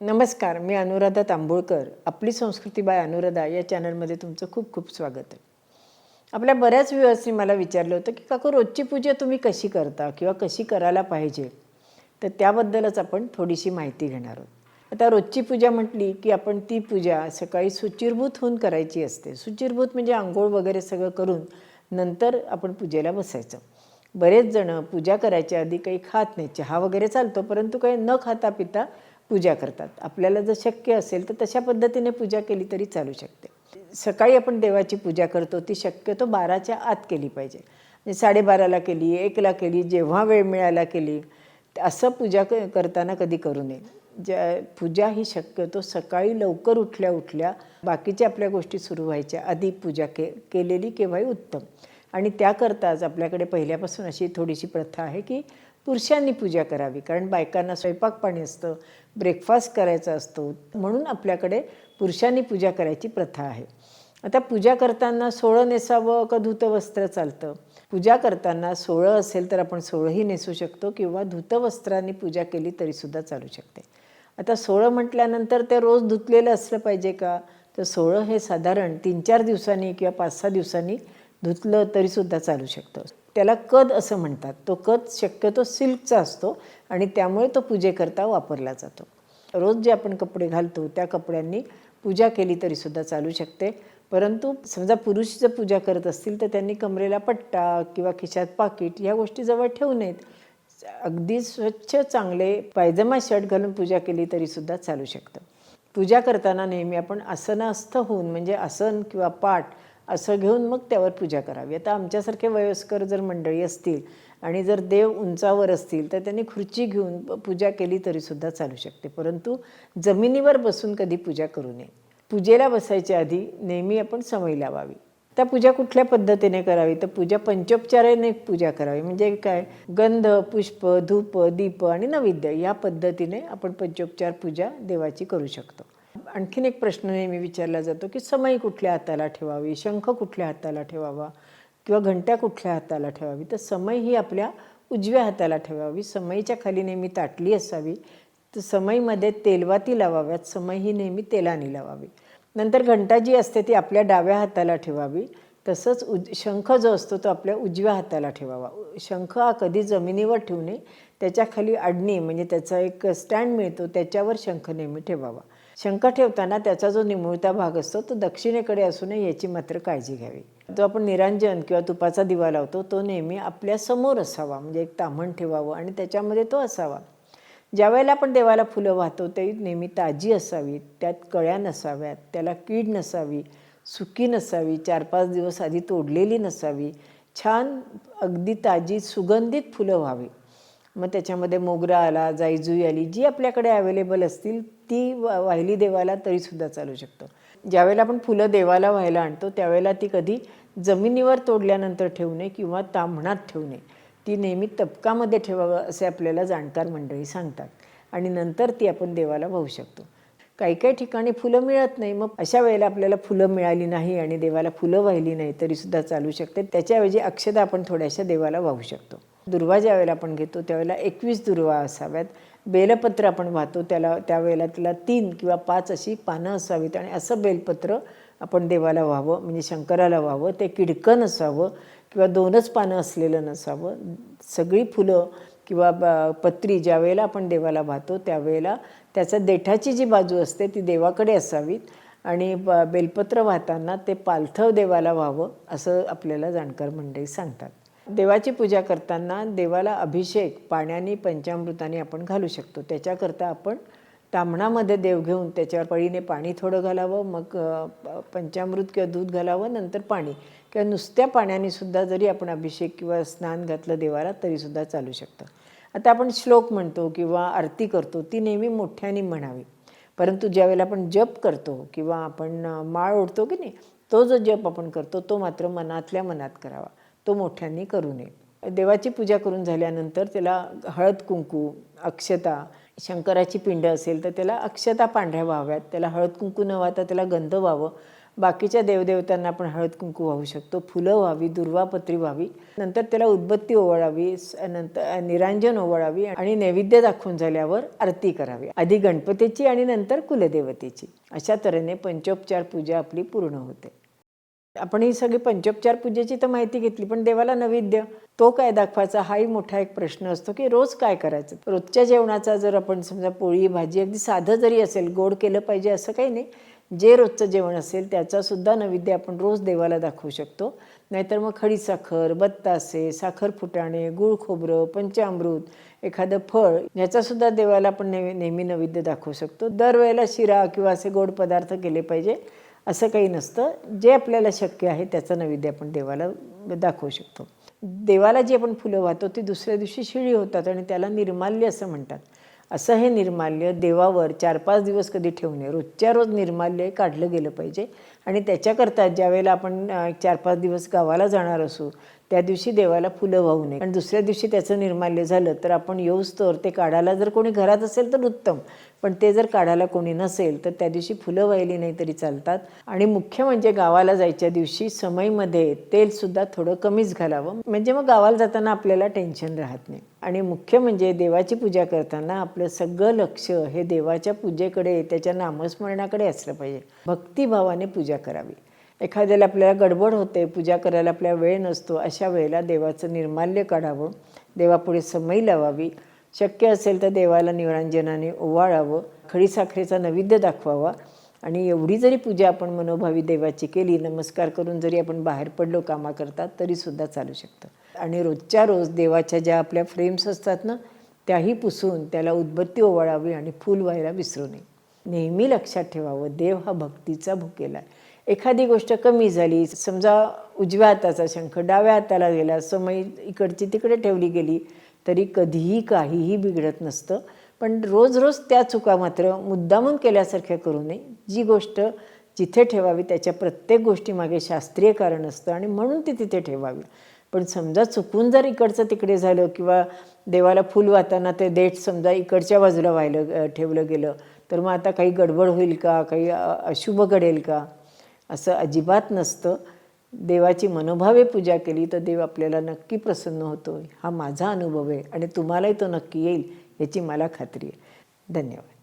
नमस्कार मी अनुराधा तांबोळकर आपली संस्कृती बाय अनुराधा या चॅनलमध्ये तुमचं खूप खूप स्वागत आहे. आपल्या बऱ्याच व्ह्युअर्सनी मला विचारलं होतं की काकू रोजची पूजा तुम्ही कशी करता किंवा कशी करायला पाहिजे? तर त्याबद्दलच आपण थोडीशी माहिती घेणार आहोत. आता रोजची पूजा म्हटली की आपण ती पूजा सकाळी सुचिरभूत होऊन करायची असते. सुचिरभूत म्हणजे आंघोळ वगैरे सगळं करून नंतर आपण पूजेला बसायचं. बरेच जण पूजा करायच्या आधी काही खात नाही चहा वगैरे चालतो परंतु काही न खाता पिता पूजा करतात. आपल्याला जर शक्य असेल तर तशा पद्धतीने पूजा केली तरी चालू शकते. सकाळी आपण देवाची पूजा करतो ती शक्यतो बाराच्या आत केली पाहिजे. म्हणजे साडेबाराला केली एकला केली जेव्हा वेळ मिळाला केली असं पूजा क करताना कधी करू नये. ज्या पूजा ही शक्यतो सकाळी लवकर उठल्या उठल्या बाकीच्या आपल्या गोष्टी सुरू व्हायच्या. आधी पूजा के केलेली केव्हाही उत्तम. आणि त्याकरताच आपल्याकडे पहिल्यापासून अशी थोडीशी प्रथा आहे की पुरुषांनी पूजा करावी. कारण बायकांना स्वयंपाक पाणी असतं ब्रेकफास्ट करायचा असतो. म्हणून आपल्याकडे पुरुषांनी पूजा करायची प्रथा आहे. आता पूजा करताना सोळं नेसावं का धूतवस्त्र चालतं? पूजा करताना सोळं असेल तर आपण सोळंही नेसू शकतो किंवा धुतवस्त्रांनी पूजा केली तरीसुद्धा चालू शकते. आता सोळं म्हटल्यानंतर ते रोज धुतलेलं असलं पाहिजे का? तर सोळं हे साधारण तीन चार दिवसांनी किंवा पाच सहा दिवसांनी धुतलं तरीसुद्धा चालू शकतं. त्याला कद असं म्हणतात. तो कद शक्यतो सिल्कचा असतो आणि त्यामुळे तो पूजेकरता वापरला जातो. रोज जे आपण कपडे घालतो त्या कपड्यांनी पूजा केली तरीसुद्धा चालू शकते. परंतु समजा पुरुष जर पूजा करत असतील तर त्यांनी कमरेला पट्टा किंवा खिशात पाकिट ह्या गोष्टी जवळ ठेवू नयेत. अगदी स्वच्छ चांगले पायजमा शर्ट घालून पूजा केली तरीसुद्धा चालू शकतं. पूजा करताना नेहमी आपण आसनास्थ होऊन म्हणजे आसन किंवा पाठ असं घेऊन मग त्यावर पूजा करावी. आता आमच्यासारखे वयस्कर जर मंडळी असतील आणि जर देव उंचावर असतील तर त्यांनी खुर्ची घेऊन पूजा केली तरीसुद्धा चालू शकते. परंतु जमिनीवर बसून कधी पूजा करू नये. पूजेला बसायच्या आधी नेहमी आपण सवय लावावी. त्या पूजा कुठल्या पद्धतीने करावी? तर पूजा पंचोपचाराने पूजा करावी. म्हणजे काय? गंध पुष्प धूप दीप आणि नैवेद्य या पद्धतीने आपण पंचोपचार पूजा देवाची करू शकतो. आणखीन एक प्रश्न नेहमी विचारला जातो की समय कुठल्या हाताला ठेवावी? शंख कुठल्या हाताला ठेवावा? किंवा घंट्या कुठल्या हाताला ठेवावी? तर समय ही आपल्या उजव्या हाताला ठेवावी. समईच्या खाली नेहमी ताटली असावी. तर समईमध्ये तेलवाती लावाव्यात. समय ही नेहमी तेलाने लावावी. नंतर घंटा जी असते ती आपल्या डाव्या हाताला ठेवावी. तसंच उज शंख जो असतो तो आपल्या उजव्या हाताला ठेवावा. शंख हा कधी जमिनीवर ठेवू नये त्याच्या अडणी म्हणजे त्याचा एक स्टँड मिळतो त्याच्यावर शंख नेहमी ठेवावा. शंका ठेवताना त्याचा जो निमुळता भाग असतो तो दक्षिणेकडे असू नये याची मात्र काळजी घ्यावी. जो आपण निरांजन किंवा तुपाचा दिवा लावतो तो नेहमी आपल्यासमोर असावा म्हणजे एक ताम्हण ठेवावं आणि त्याच्यामध्ये तो असावा. ज्या वेळेला आपण देवाला फुलं वाहतो ते नेहमी ताजी असावी त्यात कळ्या नसाव्यात त्याला कीड नसावी सुकी नसावी चार पाच दिवस आधी तोडलेली नसावी छान अगदी ताजी सुगंधित फुलं व्हावी. मग त्याच्यामध्ये मोगरा आला जायजुई आली जी आपल्याकडे अवेलेबल असतील ती वाहिली देवाला तरीसुद्धा चालू शकतो. ज्यावेळेला आपण फुलं देवाला व्हायला आणतो त्यावेळेला ती कधी जमिनीवर तोडल्यानंतर ठेवू नये किंवा तांबणात ठेवू नये. ती नेहमी तबकामध्ये ठेवावं असे आपल्याला जाणकार मंडळी सांगतात आणि नंतर ती आपण देवाला वाहू शकतो. काही काही ठिकाणी फुलं मिळत नाही मग अशा वेळेला आपल्याला फुलं मिळाली नाही आणि देवाला फुलं वाहिली नाही तरीसुद्धा चालू शकते. त्याच्याऐवजी अक्षदा आपण थोड्याशा देवाला वाहू शकतो. दुर्वा ज्यावेळेला आपण घेतो त्यावेळेला एकवीस दुर्वा असाव्यात. बेलपत्र आपण वाहतो त्याला त्यावेळेला त्याला तीन किंवा पाच अशी पानं असावीत आणि असं बेलपत्र आपण देवाला व्हावं म्हणजे शंकराला व्हावं ते किडकं नसावं किंवा दोनच पानं असलेलं नसावं. सगळी फुलं किंवा ब पत्री ज्यावेळेला आपण देवाला वाहतो त्यावेळेला त्याचा देठाची जी बाजू असते ती देवाकडे असावीत आणि ब बेलपत्र वाहताना ते पालथव देवाला व्हावं असं आपल्याला जाणकार मंडळी सांगतात. देवाची पूजा करताना देवाला अभिषेक पाण्याने पंचामृताने आपण घालू शकतो. त्याच्याकरता आपण तांबणामध्ये देव घेऊन त्याच्यावर पळीने पाणी थोडं घालावं मग पंचामृत किंवा दूध घालावं नंतर पाणी किंवा नुसत्या पाण्याने सुद्धा जरी आपण अभिषेक किंवा स्नान घातलं देवाला तरीसुद्धा चालू शकतं. आता आपण श्लोक म्हणतो किंवा आरती करतो ती नेहमी मोठ्याने म्हणावी. परंतु ज्यावेळेला आपण जप करतो किंवा आपण माळ ओढतो की नाही तो जो जप आपण करतो तो मात्र मनातल्या मनात करावा. तो मोठ्यांनी करू नये. देवाची पूजा करून झाल्यानंतर त्याला हळद कुंकू अक्षता शंकराची पिंड असेल तर त्याला अक्षता पांढऱ्या व्हाव्यात. त्याला हळद कुंकू न वाहता त्याला गंध व्हावं. बाकीच्या देवदेवतांना आपण हळद कुंकू वाहू शकतो. फुलं व्हावी दुर्वापत्री व्हावी. नंतर त्याला उदबत्ती ओवाळावी नंतर निरांजन ओवाळावी आणि नैवेद्य दाखवून झाल्यावर आरती करावी. आधी गणपतीची आणि नंतर कुलदेवतेची. अशा तऱ्हेने पंचोपचार पूजा आपली पूर्ण होते. आपण ही सगळी पंचोपचार पूजेची तर माहिती घेतली पण देवाला नैवेद्य तो काय दाखवायचा हाही मोठा एक प्रश्न असतो की रोज काय करायचं? रोजच्या जेवणाचा जर आपण समजा पोळी भाजी अगदी साधं जरी असेल गोड केलं पाहिजे असं काही नाही जे रोजचं जेवण असेल त्याचासुद्धा नैवेद्य आपण रोज देवाला दाखवू शकतो. नाहीतर मग खडीसाखर बत्तासे साखर फुटाणे गुळ खोबरं पंचामृत एखादं फळ याचासुद्धा देवाला आपण नेहमी नेहमी नैवेद्य दाखवू शकतो. दरवेळेला शिरा किंवा असे गोड पदार्थ केले पाहिजे. असं काही नसतं. जे आपल्याला शक्य आहे त्याचं नैवेद्य आपण देवाला दाखवू शकतो. देवाला जी आपण फुलं वाहतो ती दुसऱ्या दिवशी शिळी होतात आणि त्याला निर्माल्य असं म्हणतात. असं हे निर्माल्य देवावर चार पाच दिवस कधी ठेवू नये. रोजच्या रोज निर्माल्य काढलं गेलं पाहिजे. आणि त्याच्याकरता ज्यावेळेला आपण चार पाच दिवस गावाला जाणार असू त्या दिवशी देवाला फुलं वाहू नये. आणि दुसऱ्या दिवशी त्याचं निर्माल्य झालं तर आपण येऊस्तोवर ते काढायला जर कोणी घरात असेल तर उत्तम. पण ते जर काढायला कोणी नसेल तर त्या दिवशी फुलं वाहिली नाही तरी चालतात. आणि मुख्य म्हणजे गावाला जायच्या दिवशी समईमध्ये तेलसुद्धा थोडं कमीच घालावं. म्हणजे मग गावाला जाताना आपल्याला टेन्शन राहत नाही. आणि मुख्य म्हणजे देवाची पूजा करताना आपलं सगळं लक्ष हे देवाच्या पूजेकडे त्याच्या नामस्मरणाकडे असलं पाहिजे. भक्तिभावाने पूजा करावी. एखाद्याला आपल्याला गडबड होते पूजा करायला आपल्याला वेळ नसतो अशा वेळेला देवाचं निर्माल्य काढावं देवापुढे समई लावावी. शक्य असेल तर देवाला निरांजनाने ओवाळावं खडीसाखरेचा नैवेद्य दाखवावा आणि एवढी जरी पूजा आपण मनोभावी देवाची केली नमस्कार करून जरी आपण बाहेर पडलो कामा करतात तरीसुद्धा चालू शकतं. आणि रोजच्या रोज देवाच्या ज्या आपल्या फ्रेम्स असतात ना त्याही पुसून त्याला उदबत्ती ओवाळावी आणि फूल व्हायला विसरू नये. नेहमी लक्षात ठेवावं देव हा भक्तीचा भुकेला आहे. एखादी गोष्ट कमी झाली समजा उजव्या हाताचा शंख डाव्या हाताला गेला समय इकडची तिकडे ठेवली गेली तरी कधीही काहीही बिघडत नसतं. पण रोज रोज त्या चुका मात्र मुद्दामून केल्यासारख्या करू नये. जी गोष्ट जिथे ठेवावी त्याच्या प्रत्येक गोष्टीमागे शास्त्रीय कारण असतं आणि म्हणून ती तिथे ठेवावी. पण समजा चुकून जर इकडचं तिकडे झालं किंवा देवाला फुल वाहताना ते देठ समजा इकडच्या बाजूला व्हायलं ठेवलं गेलं तर मग आता काही गडबड होईल का? काही अशुभ घडेल का? असं अजिबात नसतं. देवाची मनोभावे पूजा केली तर देव आपल्याला नक्की प्रसन्न होतो हा माझा अनुभव आहे आणि तुम्हालाही तो नक्की येईल याची मला खात्री आहे. धन्यवाद.